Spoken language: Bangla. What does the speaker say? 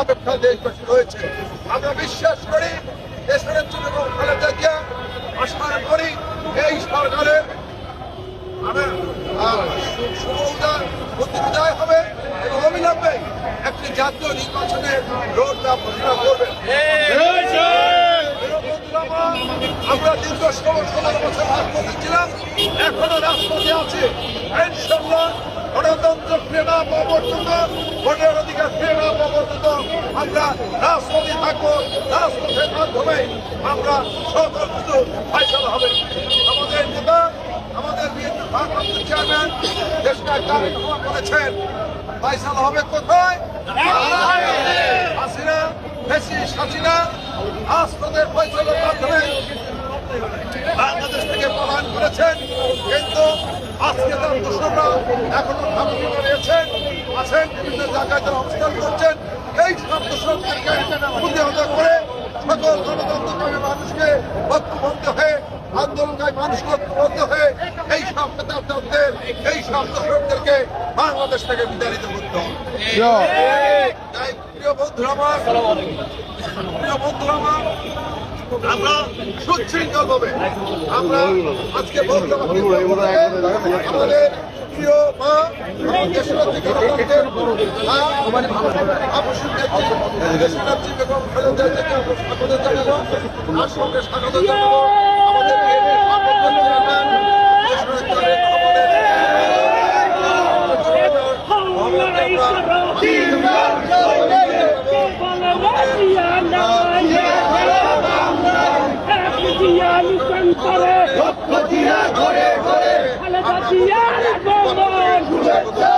অপেক্ষা দেশবাসী রয়েছে। আমরা বিশ্বাস করি দেশের জিয়া আশা করি এই সরকারের। হবে এবং অবিলম্বে একটি জাতীয় নির্বাচনের রোড ম্যাপ ঘোষণা আমরা দীর্ঘ ষোলো রাজপথে ছিলাম এখনও আছে। গণতন্ত্র ফিরে না পাওয়া ভোটের অধিকার ফিরে না পাওয়া পর্যন্ত আমরা রাজপথে থাকব রাজপথের মাধ্যমে আমরা সকল কিছু ফাইসলা হবে। আমাদের নেতা, আমাদের ভারপ্রাপ্ত চেয়ারম্যান দেশটা রহমান বলেছেন ফাইসলা হবে কোথায়? হাসিনা বেশি হাসিনা, রাজপথের ফয়সলার মাধ্যমে বাংলাদেশ থেকে পলায়ন করেছেন। কিন্তু আজকে তার দোষরা এখনও দোষরদেরকে প্রতিহত করে সকল গণতন্ত্রকামী মানুষকে ঐক্যবদ্ধ হয়ে আন্দোলনকারী মানুষকে ঐক্যবদ্ধ হয়ে এই সব নেতাদের এই সব দোষরদেরকে বাংলাদেশ থেকে বিতাড়িত করতে হবে প্রিয় বন্ধুরা আমার প্রিয় বন্ধুরা আমার আমরা সুশৃঙ্খল ভাবে আমরা আজকে আমাদের প্রিয় মা দেশনেত্রী গণতন্ত্রের মা দেশনেত্রী বেগম খালেদা জিয়াকে আমরা স্বাগত জানাব তার সঙ্গে স্বাগত জানাব আমাদের বিএনপির ভারপ্রাপ্ত চেয়ারম্যান দেশনেত্রী খালেদা জিয়ার আগমন